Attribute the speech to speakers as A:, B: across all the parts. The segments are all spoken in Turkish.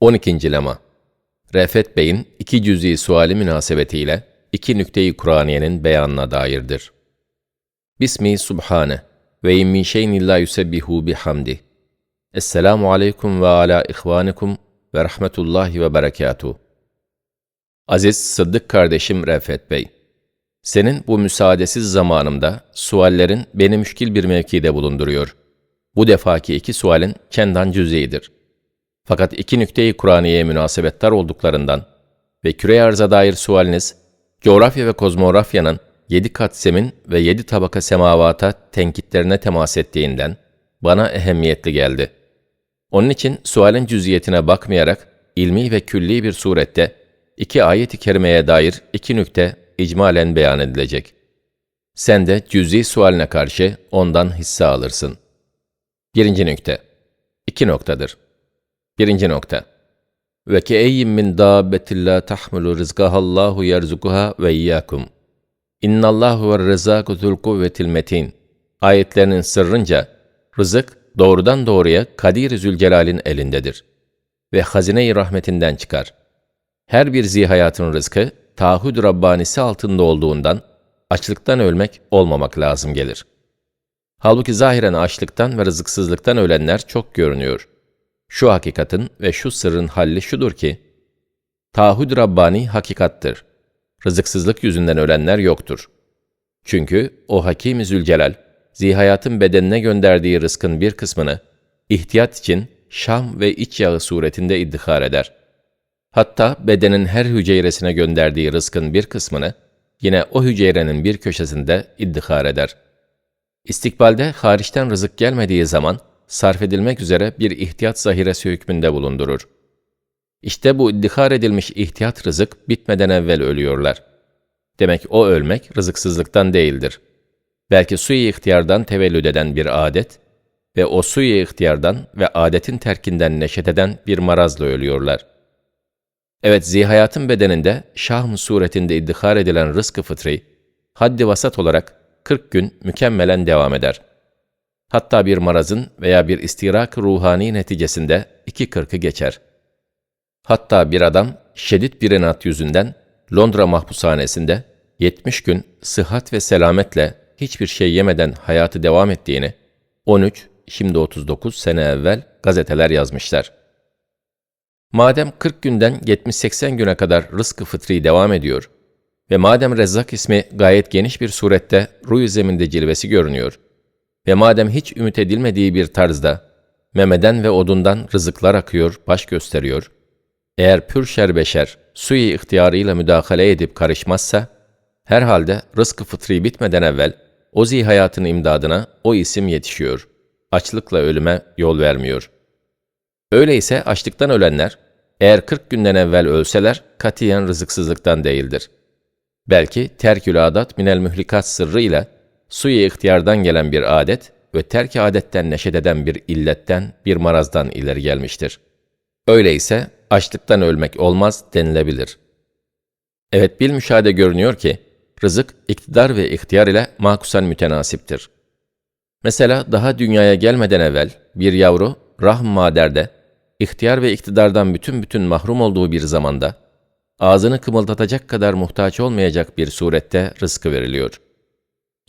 A: 12. Lema Refet Bey'in iki cüz'i suali münasebetiyle iki nükteyi Kur'aniyenin beyanına dairdir. Bismi Subhane ve in min şeyin illa yusebbihu bihamdi. Esselamu aleyküm ve ala ihvanikum ve rahmetullahi ve berekatuhu. Aziz Sıddık kardeşim Refet Bey, senin bu müsaadesiz zamanımda suallerin beni müşkil bir mevkide bulunduruyor. Bu defaki iki sualin kendan cüz'idir. Fakat iki nükteyi Kur'aniye'ye münasebettar olduklarından ve küre arza dair sualiniz, coğrafya ve kozmografyanın yedi kat zemin ve yedi tabaka semavata tenkitlerine temas ettiğinden bana ehemmiyetli geldi. Onun için sualin cüziyetine bakmayarak ilmi ve külli bir surette iki ayet-i kerimeye dair iki nükte icmalen beyan edilecek. Sen de cüz'i sualine karşı ondan hisse alırsın. Birinci nükte. İki noktadır. Birinci nokta. Ve ke eyyin min dabbetin la tahmilu rizkahallahu yerzukuha ve iyyakum. İnnallahu ve rızâku zul kuvvetil metin. Ayetlerinin sırrınca, rızık doğrudan doğruya Kadir-i Zülcelal'in elindedir. Ve hazine-i rahmetinden çıkar. Her bir zihayatın rızkı, taahhüd Rabbanisi altında olduğundan, açlıktan ölmek olmamak lazım gelir. Halbuki zahiren açlıktan ve rızıksızlıktan ölenler çok görünüyor. Şu hakikatin ve şu sırrın halli şudur ki, taahhüd Rabbani hakikattır. Rızıksızlık yüzünden ölenler yoktur. Çünkü o Hakim-i Zülcelal, zihayatın bedenine gönderdiği rızkın bir kısmını, ihtiyat için şam ve iç yağı suretinde iddihar eder. Hatta bedenin her hücresine gönderdiği rızkın bir kısmını, yine o hücrenin bir köşesinde iddihar eder. İstikbalde hariçten rızık gelmediği zaman, sarf edilmek üzere bir ihtiyat zahiresi hükmünde bulundurur. İşte bu iddihar edilmiş ihtiyat rızık bitmeden evvel ölüyorlar. Demek o ölmek rızıksızlıktan değildir. Belki suyu ihtiyardan tevellüd eden bir adet ve o suyu ihtiyardan ve adetin terkinden neşet eden bir marazla ölüyorlar. Evet, zihayatın bedeninde şahm suretinde iddihar edilen rızkı fıtri, haddi vasat olarak 40 gün mükemmelen devam eder.'' Hatta bir marazın veya bir istirak ruhani neticesinde iki kırkı geçer. Hatta bir adam şiddet bir enat yüzünden Londra mahpushanesinde 70 gün sıhhat ve selametle hiçbir şey yemeden hayatı devam ettiğini 13, şimdi 39 sene evvel gazeteler yazmışlar. Madem 40 günden 70-80 güne kadar rızkı fıtri devam ediyor ve madem Rezzak ismi gayet geniş bir surette ruh zeminde cilvesi görünüyor, ve madem hiç ümit edilmediği bir tarzda memeden ve odundan rızıklar akıyor, baş gösteriyor, eğer pür şer beşer suyu ihtiyarıyla müdahale edip karışmazsa, herhalde rızkı fıtri bitmeden evvel o hayatın imdadına o isim yetişiyor. Açlıkla ölüme yol vermiyor. Öyleyse açlıktan ölenler, eğer 40 günden evvel ölseler, katiyen rızıksızlıktan değildir. Belki terkül adat minel mühlikat sırrıyla suyu ihtiyardan gelen bir adet ve terk adetten neşet eden bir illetten, bir marazdan ileri gelmiştir. Öyleyse açlıktan ölmek olmaz denilebilir. Evet bil müşahede görünüyor ki, rızık iktidar ve ihtiyar ile makusen mütenasiptir. Mesela daha dünyaya gelmeden evvel bir yavru rahm maderde, ihtiyar ve iktidardan bütün bütün mahrum olduğu bir zamanda, ağzını kımıldatacak kadar muhtaç olmayacak bir surette rızkı veriliyor.''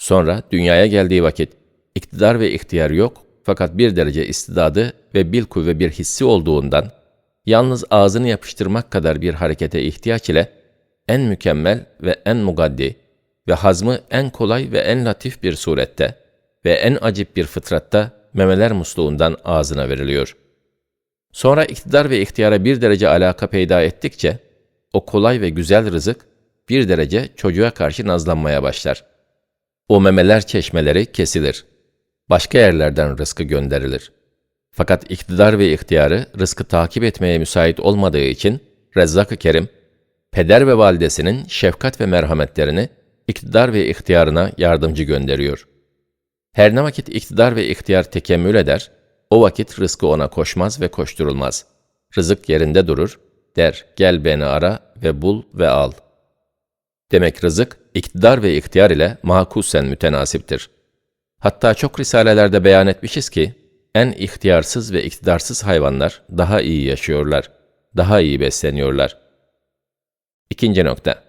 A: Sonra dünyaya geldiği vakit iktidar ve ihtiyar yok fakat bir derece istidadı ve bil kuvve bir hissi olduğundan yalnız ağzını yapıştırmak kadar bir harekete ihtiyaç ile en mükemmel ve en mugaddi ve hazmı en kolay ve en latif bir surette ve en acip bir fıtratta memeler musluğundan ağzına veriliyor. Sonra iktidar ve ihtiyara bir derece alaka peyda ettikçe, o kolay ve güzel rızık bir derece çocuğa karşı nazlanmaya başlar. O memeler çeşmeleri kesilir. Başka yerlerden rızkı gönderilir. Fakat iktidar ve ihtiyarı rızkı takip etmeye müsait olmadığı için Rezzak-ı Kerim, peder ve validesinin şefkat ve merhametlerini iktidar ve ihtiyarına yardımcı gönderiyor. Her ne vakit iktidar ve ihtiyar tekemmül eder, o vakit rızkı ona koşmaz ve koşturulmaz. Rızık yerinde durur, der gel beni ara ve bul ve al. Demek rızık, iktidar ve ihtiyar ile makusen mütenasiptir. Hatta çok risalelerde beyan etmişiz ki, en ihtiyarsız ve iktidarsız hayvanlar daha iyi yaşıyorlar. daha iyi besleniyorlar. İkinci nokta.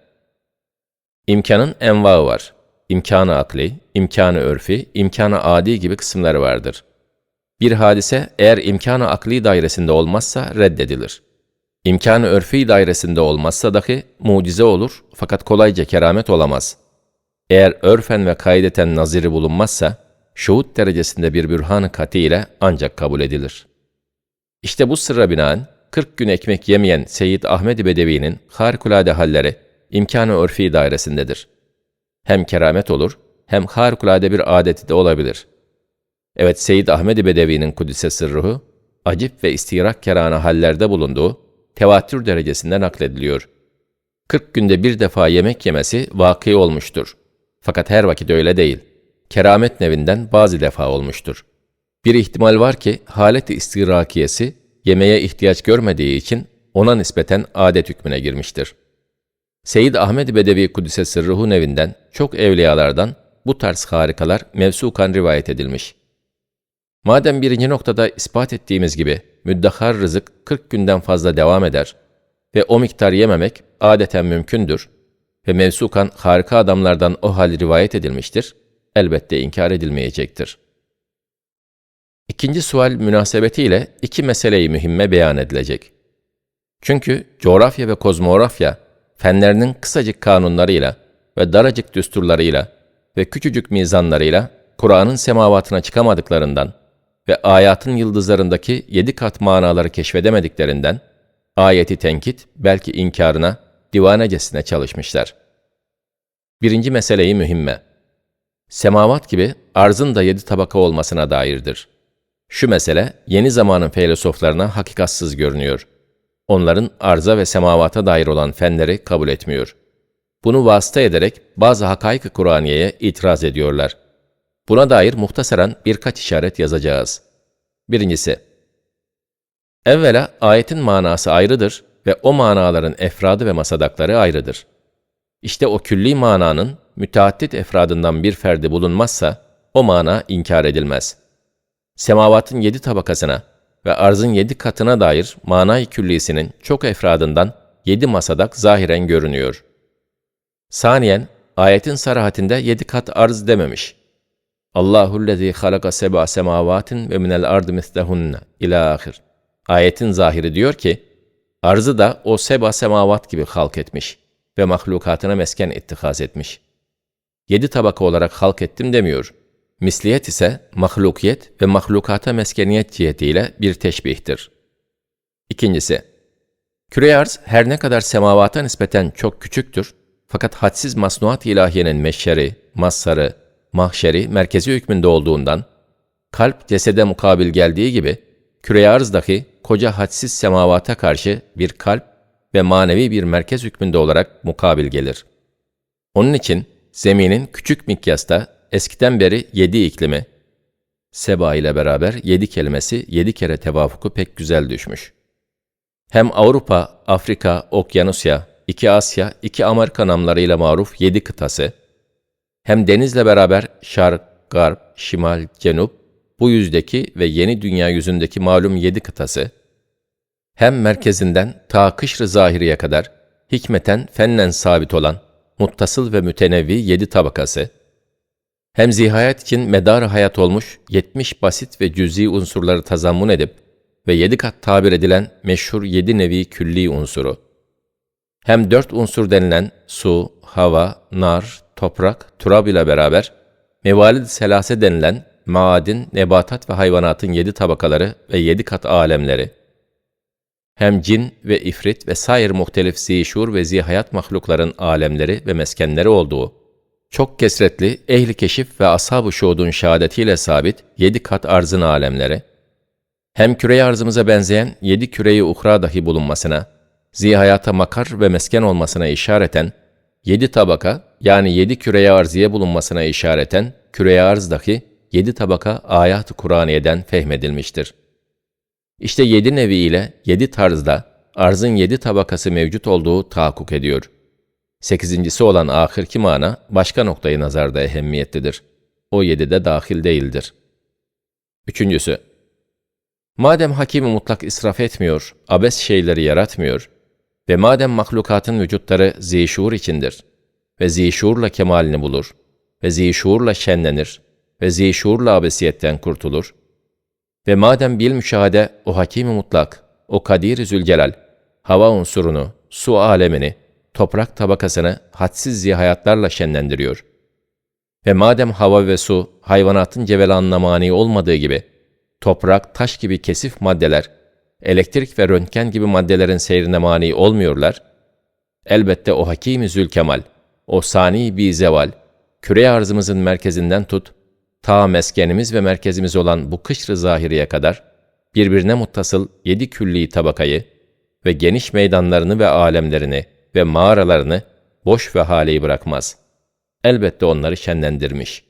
A: İmkanın envaı var. İmkanı akli, imkanı örfi, imkanı adi gibi kısımları vardır. Bir hadise eğer imkanı akli dairesinde olmazsa reddedilir. İmkanı örfi dairesinde olmazsa dahi mucize olur fakat kolayca keramet olamaz. Eğer örfen ve kaideten naziri bulunmazsa, şuhut derecesinde bir bürhan-ı kati ile ancak kabul edilir. İşte bu sırra binaen 40 gün ekmek yemeyen Seyyid Ahmed Bedevi'nin harikulade halleri imkanı örfi dairesindedir. Hem keramet olur, hem harikulade bir adeti de olabilir. Evet Seyyid Ahmed Bedevi'nin kudüse sırruhu, acip ve istirak kerana hallerde bulunduğu tevatür derecesinde naklediliyor. 40 günde bir defa yemek yemesi vakı olmuştur. Fakat her vakit öyle değil. Keramet nevinden bazı defa olmuştur. Bir ihtimal var ki halet-i istirakiyesi yemeğe ihtiyaç görmediği için ona nispeten adet hükmüne girmiştir. Seyyid Ahmed Bedevi Kudüs'e sırruhu nevinden çok evliyalardan bu tarz harikalar mevsukan rivayet edilmiş. Madem birinci noktada ispat ettiğimiz gibi müddahar rızık 40 günden fazla devam eder ve o miktar yememek adeten mümkündür ve mevsukan harika adamlardan o hal rivayet edilmiştir, elbette inkar edilmeyecektir. İkinci sual münasebetiyle iki meseleyi mühimme beyan edilecek. Çünkü coğrafya ve kozmografya fenlerinin kısacık kanunlarıyla ve daracık düsturlarıyla ve küçücük mizanlarıyla Kur'an'ın semavatına çıkamadıklarından ve ayatın yıldızlarındaki yedi kat manaları keşfedemediklerinden, ayeti tenkit, belki inkarına, divanecesine çalışmışlar. Birinci meseleyi mühimme. Semavat gibi arzın da yedi tabaka olmasına dairdir. Şu mesele yeni zamanın filozoflarına hakikatsız görünüyor. Onların arza ve semavata dair olan fenleri kabul etmiyor. Bunu vasıta ederek bazı hakaik-ı Kur'aniye'ye itiraz ediyorlar. Buna dair muhtasaren birkaç işaret yazacağız. Birincisi, evvela ayetin manası ayrıdır ve o manaların efradı ve masadakları ayrıdır. İşte o külli mananın müteaddit efradından bir ferdi bulunmazsa o mana inkar edilmez. Semavatın yedi tabakasına ve arzın yedi katına dair manay küllisinin çok efradından yedi masadak zahiren görünüyor. Saniyen, ayetin sarahatinde yedi kat arz dememiş. Allahu'llezî halaka seb'a semavatin ve minel ardı mislehunne ila ahir. Ayetin zahiri diyor ki, arzı da o seba semavat gibi halk etmiş ve mahlukatına mesken ittihaz etmiş. Yedi tabaka olarak halk ettim demiyor. Misliyet ise mahlukiyet ve mahlukata meskeniyet cihetiyle bir teşbihtir. İkincisi, küre arz her ne kadar semavata nispeten çok küçüktür, fakat hadsiz masnuat ilahiyenin meşşeri, mazharı, mahşeri merkezi hükmünde olduğundan, kalp cesede mukabil geldiği gibi, küre arz dahi koca hadsiz semavata karşı bir kalp ve manevi bir merkez hükmünde olarak mukabil gelir. Onun için zeminin küçük mikyasta eskiden beri yedi iklimi, Seba ile beraber yedi kelimesi yedi kere tevafuku pek güzel düşmüş. Hem Avrupa, Afrika, Okyanusya, iki Asya, iki Amerika namlarıyla maruf yedi kıtası, hem denizle beraber şark, garp, şimal, cenup, bu yüzdeki ve yeni dünya yüzündeki malum yedi kıtası, hem merkezinden ta kışrı zahiriye kadar hikmeten fennen sabit olan muttasıl ve mütenevvi yedi tabakası, hem zihayet için medar hayat olmuş 70 basit ve cüz'i unsurları tazammun edip ve yedi kat tabir edilen meşhur yedi nevi külli unsuru, hem dört unsur denilen su, hava, nar, toprak, turab ile beraber mevalid selase denilen maadin, nebatat ve hayvanatın yedi tabakaları ve yedi kat alemleri, hem cin ve ifrit ve sair muhtelif zişur ve zihayat mahlukların alemleri ve meskenleri olduğu, çok kesretli ehli keşif ve ashab-ı şuudun şehadetiyle sabit yedi kat arzın alemleri, hem küre arzımıza benzeyen yedi küreyi uhra dahi bulunmasına, zihayata makar ve mesken olmasına işareten, yedi tabaka yani yedi küreye arziye bulunmasına işareten, küreye arz dahi yedi tabaka ayat-ı Kur'aniye'den fehmedilmiştir. İşte yedi nevi ile yedi tarzda arzın yedi tabakası mevcut olduğu tahakkuk ediyor. Sekizincisi olan ahirki mana başka noktayı nazarda ehemmiyetlidir. O yedi de dahil değildir. Üçüncüsü, Madem hakim mutlak israf etmiyor, abes şeyleri yaratmıyor ve madem mahlukatın vücutları zişur içindir ve zişurla kemalini bulur. Ve zişurla şenlenir. Ve zişurla abesiyetten kurtulur. Ve madem bil müşahede o hakim mutlak, o kadir zülcelal, hava unsurunu, su alemini, toprak tabakasını hadsiz zihayatlarla şenlendiriyor. Ve madem hava ve su hayvanatın cevelanına mani olmadığı gibi, toprak, taş gibi kesif maddeler, elektrik ve röntgen gibi maddelerin seyrine mani olmuyorlar, elbette o hakim zülkemal, o sani bir zeval, küre arzımızın merkezinden tut, ta meskenimiz ve merkezimiz olan bu kışrı zahiriye kadar, birbirine muttasıl yedi külli tabakayı ve geniş meydanlarını ve alemlerini ve mağaralarını boş ve haleyi bırakmaz. Elbette onları şenlendirmiş.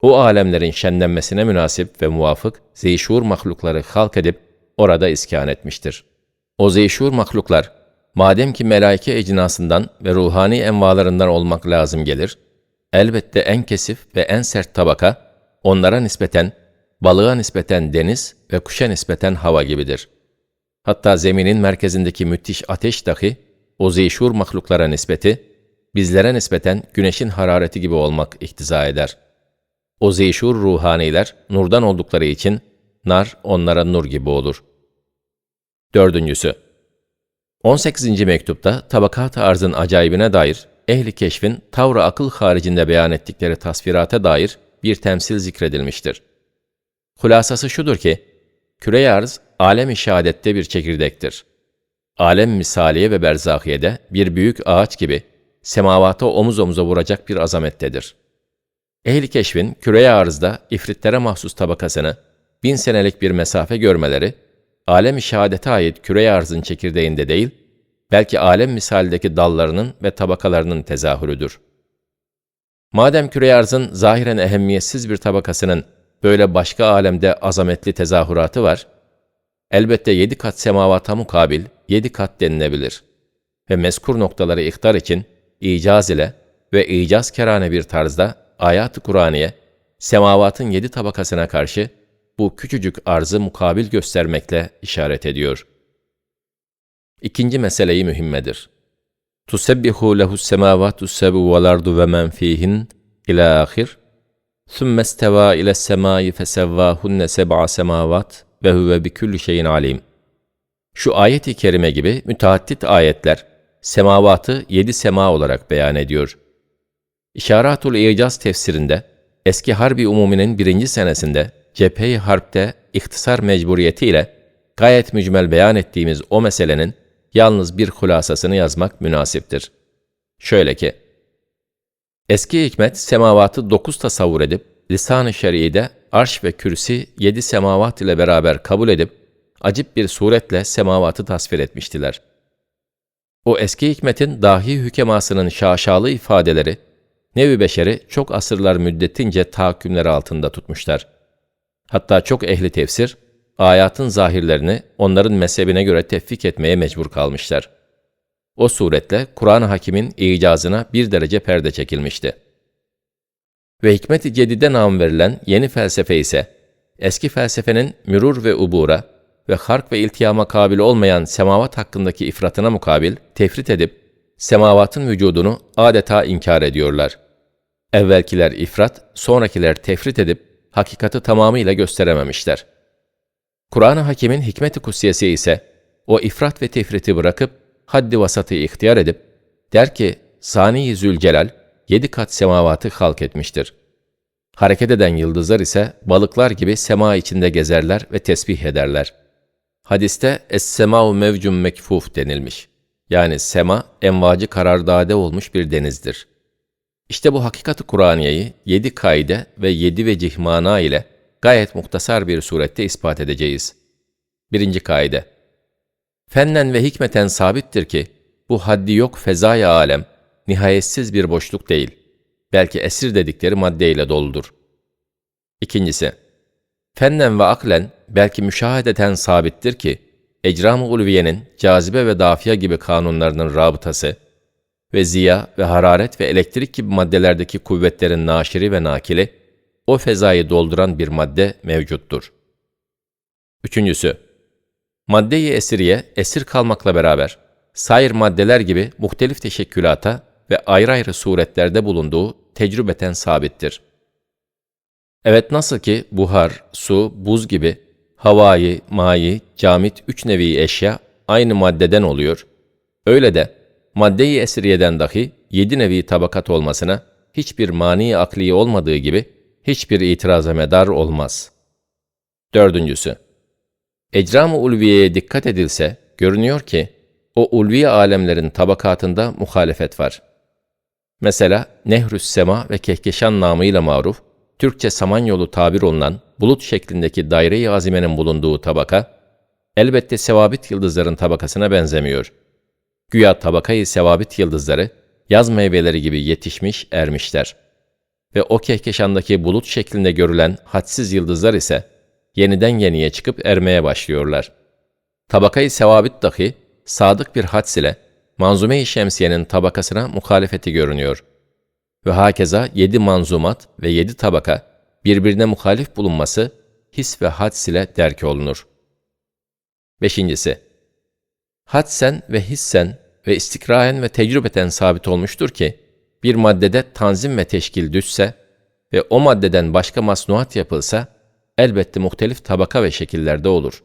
A: O alemlerin şenlenmesine münasip ve muvafık zeyşur mahlukları halk edip orada iskan etmiştir. O zeyşur mahluklar, madem ki melaike ecnasından ve ruhani envalarından olmak lazım gelir, elbette en kesif ve en sert tabaka, onlara nispeten, balığa nispeten deniz ve kuşa nispeten hava gibidir. Hatta zeminin merkezindeki müthiş ateş dahi, o zeyşur mahluklara nispeti, bizlere nispeten güneşin harareti gibi olmak iktiza eder. O zeyşur ruhaniler nurdan oldukları için, nar onlara nur gibi olur. Dördüncüsü, 18. mektupta tabakat arzın acayibine dair ehli keşfin tavra akıl haricinde beyan ettikleri tasvirata dair bir temsil zikredilmiştir. Hulasası şudur ki, küre arz alem-i şehadette bir çekirdektir. Alem misaliye ve berzahiyede bir büyük ağaç gibi semavata omuz omuza vuracak bir azamettedir. Ehli keşfin küreye arzda ifritlere mahsus tabakasını bin senelik bir mesafe görmeleri, alem-i şehadete ait küreye arzın çekirdeğinde değil, belki alem misaldeki dallarının ve tabakalarının tezahürüdür. Madem küre arzın zahiren ehemmiyetsiz bir tabakasının böyle başka alemde azametli tezahüratı var, elbette yedi kat semavata mukabil yedi kat denilebilir. Ve mezkur noktaları ihtar için icaz ile ve icaz kerane bir tarzda ayat-ı Kur'aniye, semavatın yedi tabakasına karşı bu küçücük arzı mukabil göstermekle işaret ediyor. İkinci meseleyi mühimmedir. Tusebbihu lehu semavatu sebu vel ardu ve men fihin ila ahir. Sümme isteva ile semai fesevvahunne seb'a semavat ve huve bi külli şeyin alim. Şu ayet-i kerime gibi müteaddit ayetler semavatı yedi sema olarak beyan ediyor. İşaratul İcaz tefsirinde eski Harbi Umumi'nin birinci senesinde cephe-i harpte ihtisar mecburiyetiyle gayet mücmel beyan ettiğimiz o meselenin yalnız bir hulasasını yazmak münasiptir. Şöyle ki, Eski hikmet semavatı dokuz tasavvur edip, lisan-ı şer'ide arş ve kürsi yedi semavat ile beraber kabul edip, acip bir suretle semavatı tasvir etmiştiler. O eski hikmetin dahi hükemasının şaşalı ifadeleri, nevi beşeri çok asırlar müddetince tahakkümleri altında tutmuşlar. Hatta çok ehli tefsir, ayatın zahirlerini onların mezhebine göre tefvik etmeye mecbur kalmışlar. O suretle Kur'an-ı Hakim'in icazına bir derece perde çekilmişti. Ve hikmet-i cedide nam verilen yeni felsefe ise, eski felsefenin mürur ve ubura ve hark ve iltihama kabil olmayan semavat hakkındaki ifratına mukabil tefrit edip, semavatın vücudunu adeta inkar ediyorlar. Evvelkiler ifrat, sonrakiler tefrit edip, hakikati tamamıyla gösterememişler. Kur'an-ı Hakim'in hikmet-i kutsiyesi ise, o ifrat ve tefriti bırakıp, haddi vasatı ihtiyar edip, der ki, Sani-i Zülcelal, yedi kat semavatı halk etmiştir. Hareket eden yıldızlar ise balıklar gibi sema içinde gezerler ve tesbih ederler. Hadiste es-sema'u mevcum mekfuf denilmiş. Yani sema, envacı karardade olmuş bir denizdir. İşte bu hakikati Kur'aniyeyi yedi kaide ve yedi vecih mana ile gayet muhtasar bir surette ispat edeceğiz. Birinci kaide. Fennen ve hikmeten sabittir ki, bu haddi yok fezaya alem, nihayetsiz bir boşluk değil. Belki esir dedikleri maddeyle doludur. İkincisi, fennen ve aklen belki müşahedeten sabittir ki, ecram-ı ulviyenin cazibe ve dafiye gibi kanunlarının rabıtası ve ziya ve hararet ve elektrik gibi maddelerdeki kuvvetlerin naşiri ve nakili, o fezayı dolduran bir madde mevcuttur. Üçüncüsü, madde-i esiriye esir kalmakla beraber, sair maddeler gibi muhtelif teşekkülata ve ayrı ayrı suretlerde bulunduğu tecrübeten sabittir. Evet nasıl ki buhar, su, buz gibi havai, mayi, camit üç nevi eşya aynı maddeden oluyor, öyle de madde-i esriyeden dahi yedi nevi tabakat olmasına hiçbir mani akli olmadığı gibi hiçbir itiraza medar olmaz. Dördüncüsü, Ecram-ı ulviyeye dikkat edilse, görünüyor ki, o ulvi alemlerin tabakatında muhalefet var. Mesela Nehrüs Sema ve Kehkeşan namıyla maruf, Türkçe Samanyolu tabir olunan bulut şeklindeki daire-i azimenin bulunduğu tabaka, elbette sevabit yıldızların tabakasına benzemiyor. Güya tabakayı sevabit yıldızları, yaz meyveleri gibi yetişmiş, ermişler. Ve o kehkeşandaki bulut şeklinde görülen hadsiz yıldızlar ise, yeniden yeniye çıkıp ermeye başlıyorlar. Tabakayı sevabit dahi, sadık bir hads ile, manzume-i şemsiyenin tabakasına muhalefeti görünüyor. Ve hakeza yedi manzumat ve yedi tabaka, birbirine muhalif bulunması, his ve hads ile derk olunur. Beşincisi, hadsen ve hissen ve istikraen ve tecrübeten sabit olmuştur ki, bir maddede tanzim ve teşkil düşse ve o maddeden başka masnuat yapılsa, elbette muhtelif tabaka ve şekillerde olur.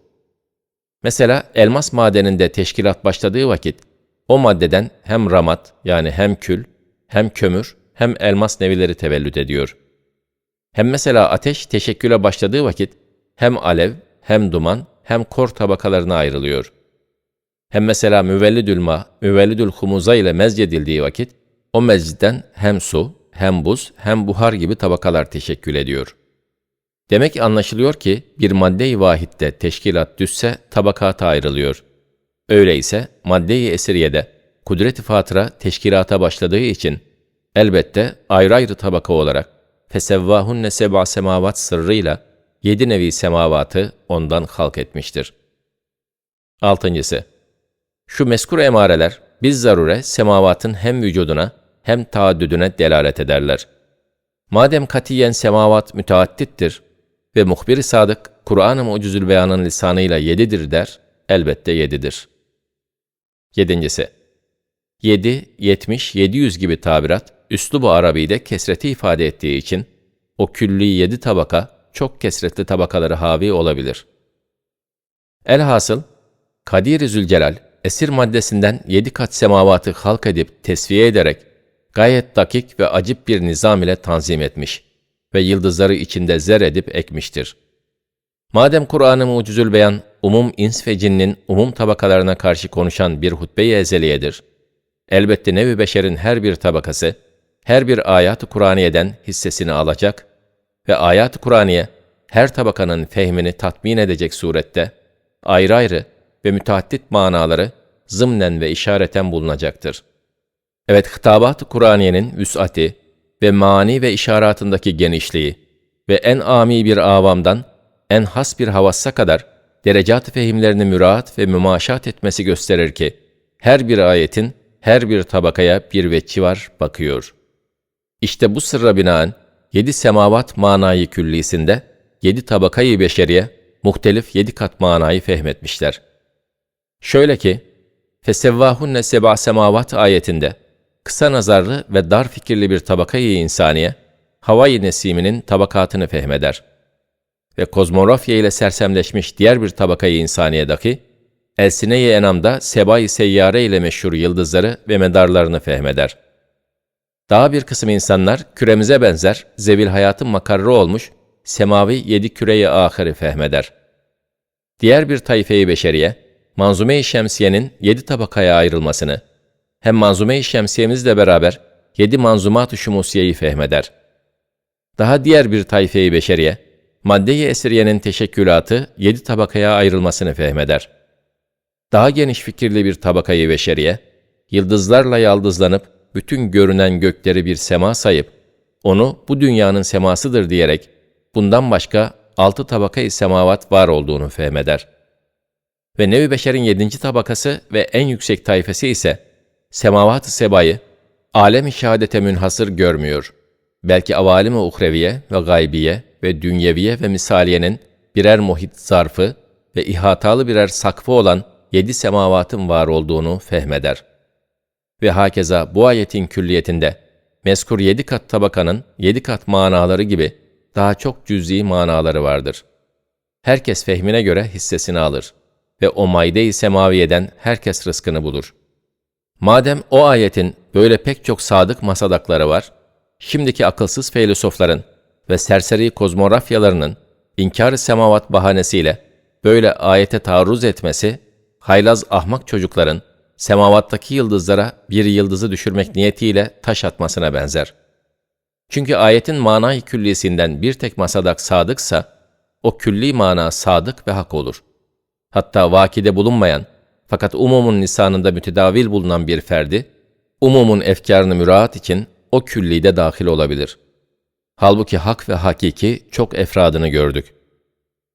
A: Mesela elmas madeninde teşkilat başladığı vakit, o maddeden hem ramat yani hem kül, hem kömür, hem elmas nevileri tevellüt ediyor. Hem mesela ateş teşekküle başladığı vakit, hem alev, hem duman, hem kor tabakalarına ayrılıyor. Hem mesela müvellidül ma, müvellidül humuza ile mezcedildiği vakit, o mezciden hem su, hem buz, hem buhar gibi tabakalar teşekkül ediyor. Demek anlaşılıyor ki bir madde-i vahitte teşkilat düşse tabakata ayrılıyor. Öyleyse madde-i esiriyede kudret-i fatıra teşkilata başladığı için elbette ayrı ayrı tabaka olarak fesevvahunne seb'a semavat sırrıyla yedi nevi semavatı ondan halk etmiştir. Altıncısı, şu meskur emareler biz zarure semavatın hem vücuduna hem taaddüdüne delalet ederler. Madem katiyen semavat müteaddittir ve muhbir-i sadık Kur'an-ı Mucizül Beyan'ın lisanıyla yedidir der, elbette yedidir. Yedincisi, yedi, yetmiş, yedi yüz gibi tabirat, üslubu Arabi'de kesreti ifade ettiği için, o külli yedi tabaka, çok kesretli tabakaları havi olabilir. Elhasıl, Kadir-i Zülcelal, esir maddesinden yedi kat semavatı halk edip tesviye ederek, gayet dakik ve acip bir nizam ile tanzim etmiş ve yıldızları içinde zer edip ekmiştir. Madem Kur'an-ı Mucizül Beyan, umum ins ve cinnin umum tabakalarına karşı konuşan bir hutbe-i ezeliyedir. Elbette nevi beşerin her bir tabakası, her bir ayat-ı Kur'aniye'den hissesini alacak ve ayat-ı Kur'aniye, her tabakanın fehmini tatmin edecek surette, ayrı ayrı ve müteaddit manaları zımnen ve işareten bulunacaktır. Evet, hitabat-ı Kur'aniyenin vüs'ati ve mani ve işaratındaki genişliği ve en ami bir avamdan en has bir havassa kadar derecat fehimlerini müraat ve mümaşat etmesi gösterir ki, her bir ayetin her bir tabakaya bir veçi var, bakıyor. İşte bu sırra binaen, yedi semavat manayı küllisinde, yedi tabakayı beşeriye, muhtelif yedi kat manayı fehmetmişler. Şöyle ki, fesevvahunne seba semavat ayetinde, kısa nazarlı ve dar fikirli bir tabakayı insaniye, havai nesiminin tabakatını fehmeder. Ve kozmografya ile sersemleşmiş diğer bir tabakayı insaniyedeki, Elsine-i Enam'da Sebai Seyyare ile meşhur yıldızları ve medarlarını fehmeder. Daha bir kısım insanlar küremize benzer, zevil hayatın makarrı olmuş, semavi yedi küreyi ahiri fehmeder. Diğer bir tayfeyi beşeriye, Manzume-i Şemsiye'nin yedi tabakaya ayrılmasını, hem Manzume-i Şemsiyemizle beraber yedi manzumat-ı şumusiyeyi fehmeder. Daha diğer bir tayfeyi beşeriye, madde-i esriyenin teşekkülatı yedi tabakaya ayrılmasını fehmeder. Daha geniş fikirli bir tabakayı beşeriye, yıldızlarla yaldızlanıp bütün görünen gökleri bir sema sayıp, onu bu dünyanın semasıdır diyerek, bundan başka altı tabakayı semavat var olduğunu fehmeder. Ve Nevi Beşer'in yedinci tabakası ve en yüksek tayfesi ise, semavat-ı sebayı, alem-i şehadete münhasır görmüyor. Belki avalim-i uhreviye ve gaybiye ve dünyeviye ve misaliyenin birer muhit zarfı ve ihatalı birer sakfı olan yedi semavatın var olduğunu fehmeder. Ve hakeza bu ayetin külliyetinde meskur yedi kat tabakanın yedi kat manaları gibi daha çok cüz'i manaları vardır. Herkes fehmine göre hissesini alır ve o mayde-i semaviyeden herkes rızkını bulur. Madem o ayetin böyle pek çok sadık masadakları var, şimdiki akılsız filozofların ve serseri kozmografyalarının inkar-ı semavat bahanesiyle böyle ayete taarruz etmesi, haylaz ahmak çocukların semavattaki yıldızlara bir yıldızı düşürmek niyetiyle taş atmasına benzer. Çünkü ayetin manayı küllisinden bir tek masadak sadıksa, o külli mana sadık ve hak olur. Hatta vakide bulunmayan, fakat umumun lisanında mütedavil bulunan bir ferdi, umumun efkarını müraat için o küllide dahil olabilir. Halbuki hak ve hakiki çok efradını gördük.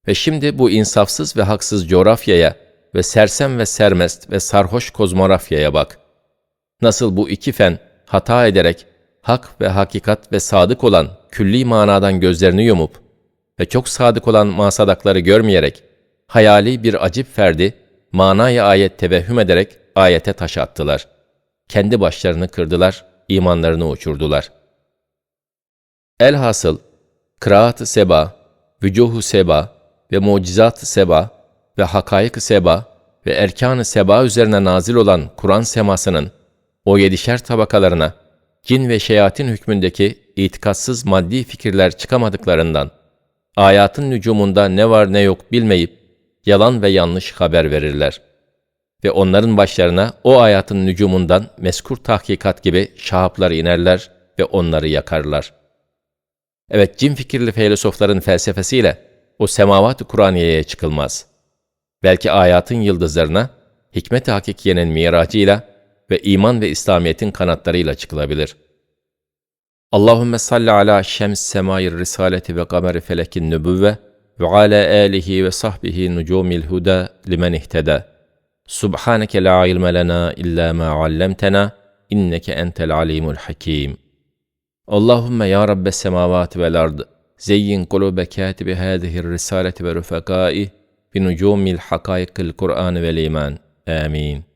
A: Ve şimdi bu insafsız ve haksız coğrafyaya ve sersem ve sermest ve sarhoş kozmografyaya bak. Nasıl bu iki fen hata ederek hak ve hakikat ve sadık olan külli manadan gözlerini yumup ve çok sadık olan masadakları görmeyerek hayali bir acip ferdi manayı ayet tevehhüm ederek ayete taş attılar. Kendi başlarını kırdılar, imanlarını uçurdular. Elhasıl, kıraat-ı seba, vücuhu seba ve mucizat-ı seba ve hakaik-ı seba ve erkan-ı seba üzerine nazil olan Kur'an semasının o yedişer tabakalarına cin ve şeyatin hükmündeki itikatsız maddi fikirler çıkamadıklarından, ayatın nücumunda ne var ne yok bilmeyip, yalan ve yanlış haber verirler. Ve onların başlarına o ayatın nücumundan meskur tahkikat gibi şahaplar inerler ve onları yakarlar. Evet, cin fikirli filozofların felsefesiyle o semavat-ı Kur'aniye'ye çıkılmaz. Belki ayatın yıldızlarına, hikmet-i hakikiyenin miracıyla ve iman ve İslamiyet'in kanatlarıyla çıkılabilir. Allahümme salli ala şems semayir risaleti ve kameri felekin nübüvve وعلى آله وصحبه نجوم الهدى لمن اهتدى. سبحانك لا علم لنا إلا ما علمتنا إنك أنت العليم الحكيم. اللهم يا رب السماوات والأرض زين قلوب كاتب هذه الرسالة ورفقائه بنجوم الحقائق القرآن والإيمان. آمين.